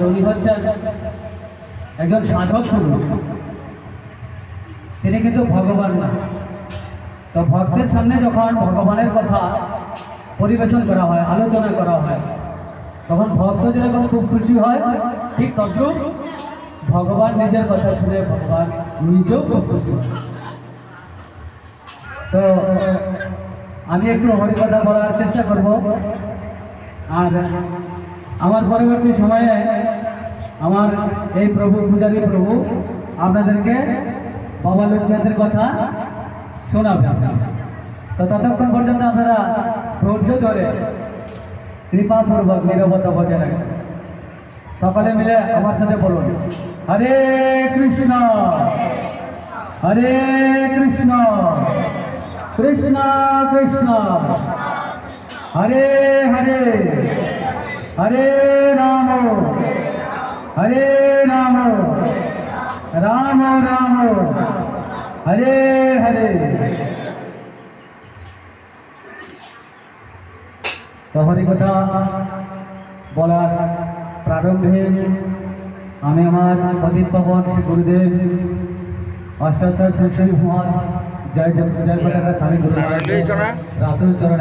আর হচ্ছেন একজন সাধক পুরুষ তিনি কিন্তু ভগবান না। তো ভক্তের সামনে যখন ভগবানের কথা পরিবেশন করা হয়, আলোচনা করা হয়, তখন ভক্ত যেরকম খুব খুশি হয়, ঠিক তদ্রুপ ভগবান নিজের কথা শুনে ভগবান নিজেও খুব খুশি হয়। তো আমি একটু হরিকথা বলার চেষ্টা করব। আর আমার পরবর্তী সময়ে আমার এই প্রভু পূজারী প্রভু আপনাদেরকে বাবা লোকনাথের কথা শোনাবে। তো ততক্ষণ পর্যন্ত আপনারা ধৈর্য ধরে কৃপাপূর্বক নিরবতা বজায় রাখবেন সকলে মিলে আমার সাথে বলুন, হরে কৃষ্ণ হরে কৃষ্ণ কৃষ্ণ কৃষ্ণ, হরে হরে। হরে রাম হরে রাম রাম রাম হরে হরে কথা বলার প্রারম্ভে আমি আমার পতিত পাবন শ্রী গুরুদেব অষ্টাত্তর শ্রী শ্রী ভগবান জয় জয় জয় স্বামী গুরু রাতুল চরণ